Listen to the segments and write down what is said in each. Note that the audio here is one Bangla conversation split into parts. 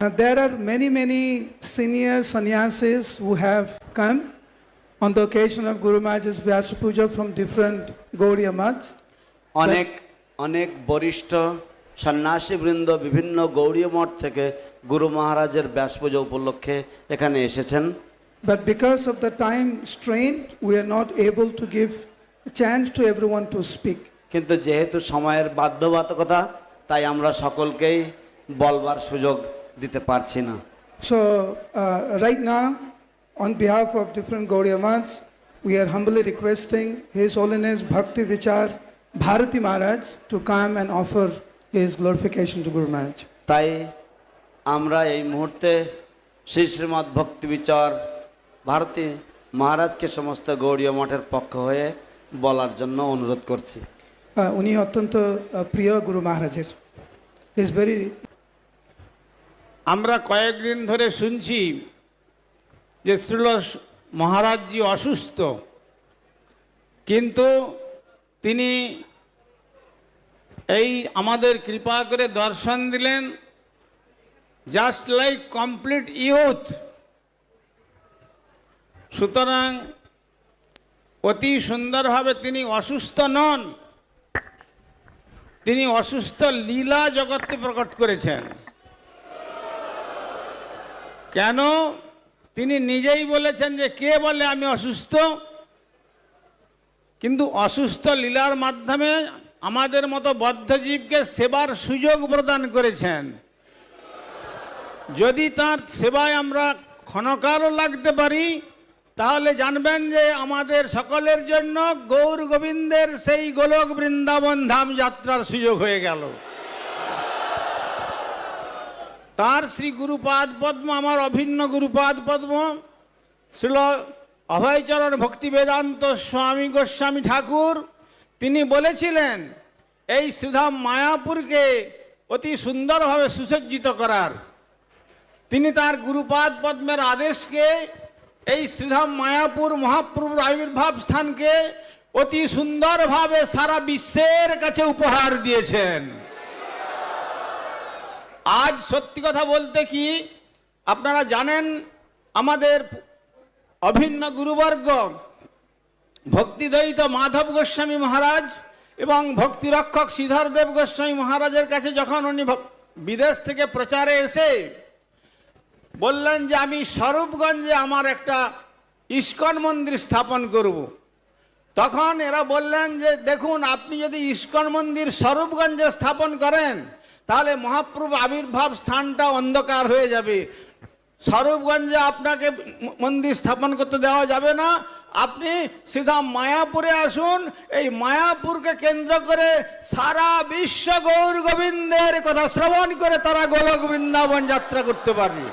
Now, there are many, many senior sannyasis who have come on the occasion of Guru Maharaj's Vyasa Puja from different Gaudiya maths. অনেক অনেক বরিষ্ঠ সন্ন্যাসী বৃন্দ বিভিন্ন গৌড়ীয় মঠ থেকে গুরু মহারাজের ব্যাস পূজা উপলক্ষে এখানে এসেছেন But because of the time strain, we are not able to give a chance to everyone to speak. কিন্তু যেহেতু সময়ের বাধ্যবাধকতা তাই আমরা সকলকেই বলবার সুযোগ দিতে পারছি না। So right now on behalf of different গৌরিয়ামাজ we are humbly requesting his holiness Bhakti Vichar Bharati Maharaj to come and offer his glorification to Guru Maharaj তাই আমরা এই মুহূর্তে শ্রী শ্রীমদ ভক্তি বিচার ভারতী মহারাজকে সমস্ত গৌরীয় মঠের পক্ষ হয়ে বলার জন্য অনুরোধ করছি। উনি অত্যন্ত প্রিয় গুরু মহারাজের। ইজ ভেরি আমরা কয়েকদিন ধরে শুনছি যে শ্রীল মহারাজজি অসুস্থ, কিন্তু তিনি এই আমাদের কৃপা করে দর্শন দিলেন, জাস্ট লাইক কমপ্লিট ইউথ সুতরাং অতি সুন্দরভাবে তিনি অসুস্থ নন, তিনি অসুস্থ লীলা জগতে প্রকট করেছেন। কেন? তিনি নিজেই বলেছেন যে কে বলে আমি অসুস্থ? কিন্তু অসুস্থ লীলার মাধ্যমে আমাদের মতো বদ্ধজীবকে সেবার সুযোগ প্রদান করেছেন। যদি তার সেবায় আমরা ক্ষণকালও লাগতে পারি, তাহলে জানবেন যে আমাদের সকলের জন্য গৌর গোবিন্দের সেই গোলক বৃন্দাবন ধাম যাত্রার সুযোগ হয়ে গেল। তার শ্রী গুরুপাদ পদ্ম, আমার অভিন্ন গুরুপাদ পদ্ম। শ্রীল অভয়চরণ ভক্তি বেদান্ত স্বামী গোস্বামী ঠাকুর, তিনি বলেছিলেন, এই শ্রীধাম মায়াপুরকে অতি সুন্দরভাবে সুসজ্জিত করার। তিনি তার গুরুপাদ পদ্মের আদেশকে, এই শ্রীধাম মায়াপুর মহাপ্রভুর আবির্ভাব স্থানকে অতি সুন্দরভাবে সারা বিশ্বের কাছে উপহার দিয়েছেন। আজ সত্যি কথা বলতে কি, আপনারা জানেন আমাদের অভিন্ন গুরুবর্গ, ভক্তিদ্বৈত মাধব গোস্বামী মহারাজ এবং ভক্তিরক্ষক শ্রীধর দেব গোস্বামী মহারাজের কাছে যখন উনি বিদেশ থেকে প্রচারে এসে বললেন যে, আমি স্বরূপগঞ্জে আমার একটা ইস্কন মন্দির স্থাপন করব। তখন এরা বললেন যে, দেখুন, আপনি যদি ইস্কন মন্দির স্বরূপগঞ্জে স্থাপন করেন তাহলে মহাপ্রভু আবির্ভাব স্থানটা অন্ধকার হয়ে যাবে। স্বরূপগঞ্জে আপনাকে মন্দির স্থাপন করতে দেওয়া যাবে না। আপনি সিধা মায়াপুরে আসুন, এই মায়াপুরকে কেন্দ্র করে সারা বিশ্ব গৌর গোবিন্দের কথা শ্রবণ করে তারা গোলক বৃন্দাবন যাত্রা করতে পারবে।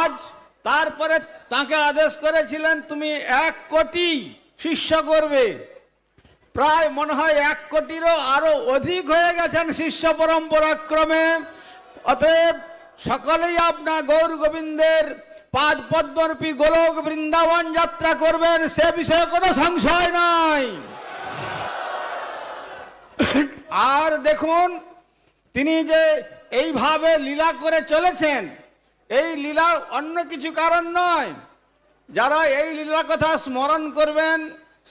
আজ তারপরে তাকে আদেশ করেছিলেন, তুমি এক কোটি শিষ্য করবে। প্রায় মনে হয় এক কোটিরও আরও অধিক হয়ে গেছেন শিষ্য পরম্পরাক্রমে। অতএব সকলেই আপনার গৌর গোবিন্দের পাদ পদ্মরূপী গোলক বৃন্দাবন যাত্রা করবেন, সে বিষয়ে কোনো সংশয় নাই। আর দেখুন, তিনি যে এইভাবে লীলা করে চলেছেন, এই লীলা অন্য কিছু কারণ নয়। যারা এই লীলা কথা স্মরণ করবেন,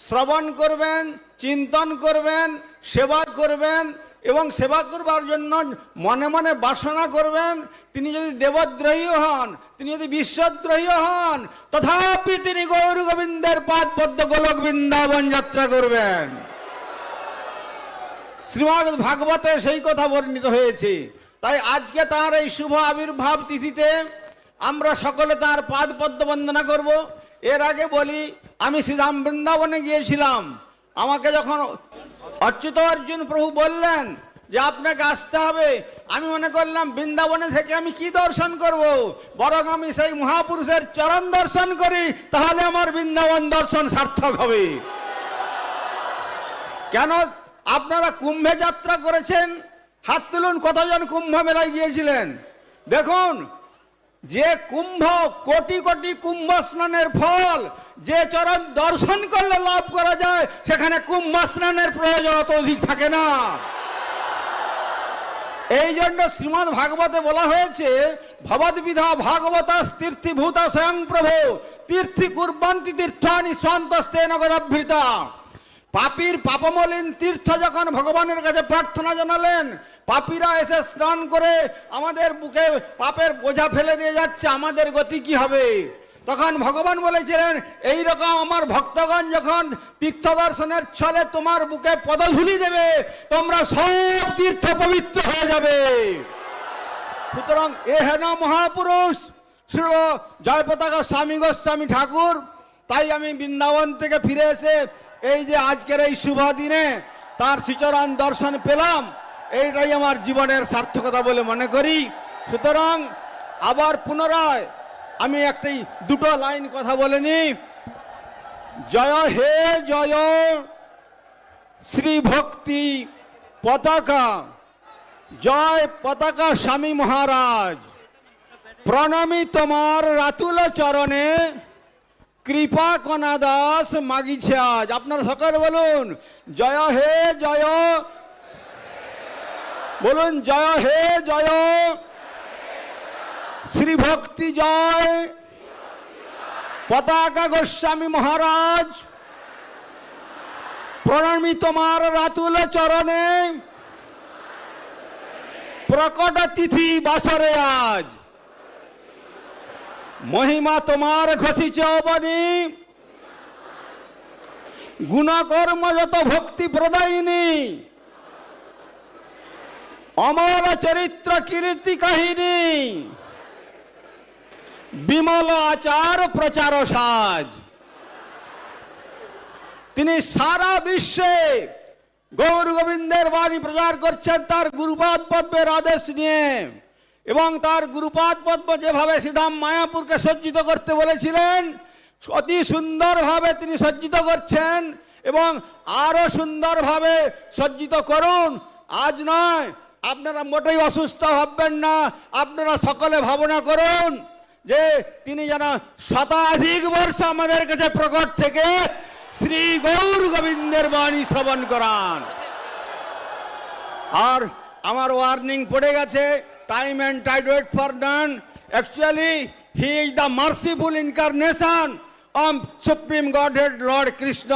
শ্রবণ করবেন চিন্তন করবেন, সেবা করবেন এবং সেবা করবার জন্য মনে মনে বাসনা করবেন। তিনি যদি দেবদ্রোহী হন, তিনি যদি বিশ্বদ্রোহী হন, তথাপি তিনি গৌর গোবিন্দের পাদ পদ্ম গোলক বৃন্দাবন যাত্রা করবেন। শ্রীমদ ভাগবতে সেই কথা বর্ণিত হয়েছে। তাই আজকে তার এই শুভ আবির্ভাব তিথিতে আমরা সকলে তার পাদ পদ্ম বন্দনা করব। এর আগে বলি, আমি শ্রীরাম বৃন্দাবনে গিয়েছিলাম। আমাকে যখন অচ্যুত অর্জুন প্রভু বললেন যে আপনাকে আসতে হবে, আমি মনে করলাম বৃন্দাবনে থেকে আমি কি দর্শন করব? বরং আমি সেই মহাপুরুষের চরণ দর্শন করি, তাহলে আমার বৃন্দাবন দর্শন সার্থক হবে। কেন আপনারা কুম্ভে যাত্রা করেছেন? হাত তুলুন, কতজন কুম্ভ মেলায় গিয়েছিলেন? দেখুন, যে কুম্ভ কোটি কোটি কুম্ভ স্নানের ফল যে চরণ দর্শন করলে লাভ করা যায়, সেখানে কুম্ভ স্নানের প্রয়োজন অত অধিক থাকে না। এই জন্য শ্রীমদ ভাগবতে বলা হয়েছে ভবদ্বিধা ভাগবত তীর্থিভূত স্বয়ং প্রভু, তীর্থি কুর্বান্তি তীর্থানি সন্তস্তে নগদাভৃতা। পাপীর পাপমলিন তীর্থ যখন ভগবানের কাছে প্রার্থনা জানালেন, পাপীরা এসে স্নান করে আমাদের বুকে পাপের বোঝা ফেলে দিয়ে যাচ্ছে, আমাদের গতি কি হবে? তখন ভগবান বলেছিলেন, এই রকম আমার ভক্তগণ যখন তীর্থ দর্শনের ছলে তোমার বুকে পদধূলি দেবে, তোমরা সব তীর্থ পবিত্র হয়ে যাবে। সুতরাং এ হেন মহাপুরুষ, শ্রী জয় পতাকা স্বামী গোস্বামী ঠাকুর, তাই আমি বৃন্দাবন থেকে ফিরে এসে এই যে আজকের এই শুভ দিনে তার শ্রীচরণ দর্শন পেলাম, এইটাই আমার জীবনের সার্থকতা বলে মনে করি। সুতরাং আবার পুনরায় আমি একটি দুটো লাইন কথা বলে নি। জয় হে, জয় শ্রী ভক্তি পতাকা। জয় পতাকা স্বামী মহারাজ। প্রণামী তোমার রাতুল চরণে। কৃপা কণা দাস মাগিছে আজ। আপনারা সকলে বলুন, জয় হে, জয়। বলুন, জয় হে, জয়। শ্রী ভক্তি জয়। পতাকা গোস্বামী মহারাজ। প্রণামী তোমার রাতুল চরণে। প্রকট তিথি বাসরে আজ। মহিমা তোমার ঘষিছে গুণকর্ম যত ভক্তি প্রদায়িনী। অমল চরিত্র কীর্তি কাহিনী। বিমল আচার প্রচার সাজ। তিনি সারা বিশ্বে গৌর গোবিন্দের বাণী প্রচার করছেন, তার গুরুপাদ পদ্মের আদেশ নিয়ে। এবং তার গুরুপাদ পদ্ম যেভাবে শ্রীধাম মায়াপুরকে সজ্জিত করতে বলেছিলেন, অতি সুন্দরভাবে তিনি সজ্জিত করছেন এবং আরও সুন্দরভাবে সজ্জিত করুন। আজ নয়, আপনারা মোটেই অসুস্থ ভাববেন না, আপনারা সকলে ভাবনা করুন। যে তিনি যেন শতাধিক বর্ষ আমাদের কাছে প্রকট থেকে শ্রী গৌর গোবিন্দের বাণী শ্রবণ করান। আর আমার ওয়ার্নিং পড়ে গেছে time and tide wait for none actually he is the merciful incarnation of supreme Godhead lord Krishna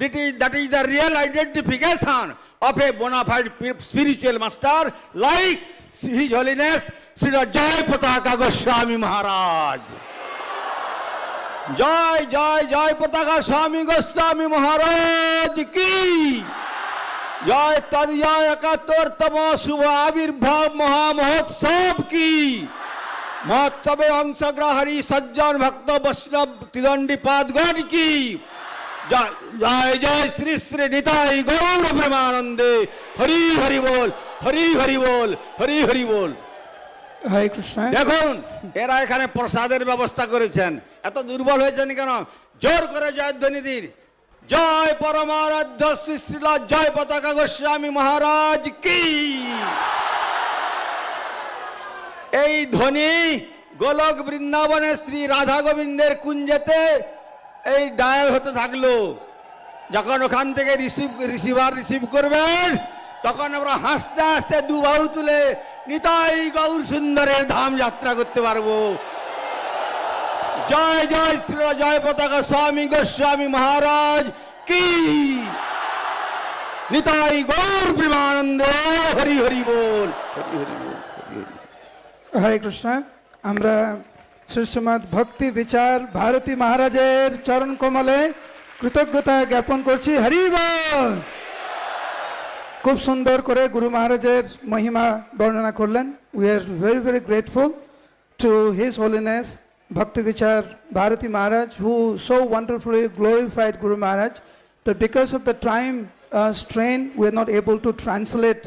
that is that is the real identification of a bonafide spiritual master like his holiness Sri Jai Pataka Goswami Maharaj Jai Jai Jai Pataka Swami Goswami মহারাজ কি জয় তদ জয় একাত্তরতম শুভ আবির্ভাব মহা মহোৎসব কি মহোৎসবে অংশগ্রহণী সজ্জন ভক্ত বৈষ্ণব ত্রিদণ্ডী পাদগণ কি জয় জয় জয় শ্রী শ্রী নিতাই গৌর প্রেমানন্দে হরি হরি বল হরি হরি বল হরি দেখুন, এরা এখানে প্রসাদের ব্যবস্থা করেছেন। এত দুর্বল হয়েছেন কেন? জোর করে জয়ধ্বনি দিন জয় পরমারাধ্য শ্রী শ্রীলা জয় পতাকা গোস্বামী মহারাজ কি? এই ধ্বনি গোলক বৃন্দাবনে শ্রী রাধা গোবিন্দের কুঞ্জেতে এই ডায়াল হতে থাকল। যখন ওখান থেকে রিসিভ রিসিভার রিসিভ করবেন, তখন আমরা হাসতে হাসতে দু বাহু তুলে নিতাই গৌর সুন্দরের ধাম যাত্রা করতে পারব। জয় জয় শ্রী, জয় পতাকা স্বামী গোস্বামী মহারাজ কি? নিতাই গৌর প্রেমানন্দ হরি হরি বল। হরি কৃষ্ণ। আমরা সুষমাদ ভক্তি বিচার ভারতী মহারাজের চরণ কমলে কৃতজ্ঞতা জ্ঞাপন করছি। হরি বল! খুব সুন্দর করে গুরু মহারাজের মহিমা বর্ণনা করলেন we are very very grateful to his holiness Bhakti Vichar Bharati Maharaj who so wonderfully glorified Guru Maharaj, but because of the time uh, strain, we are not able to translate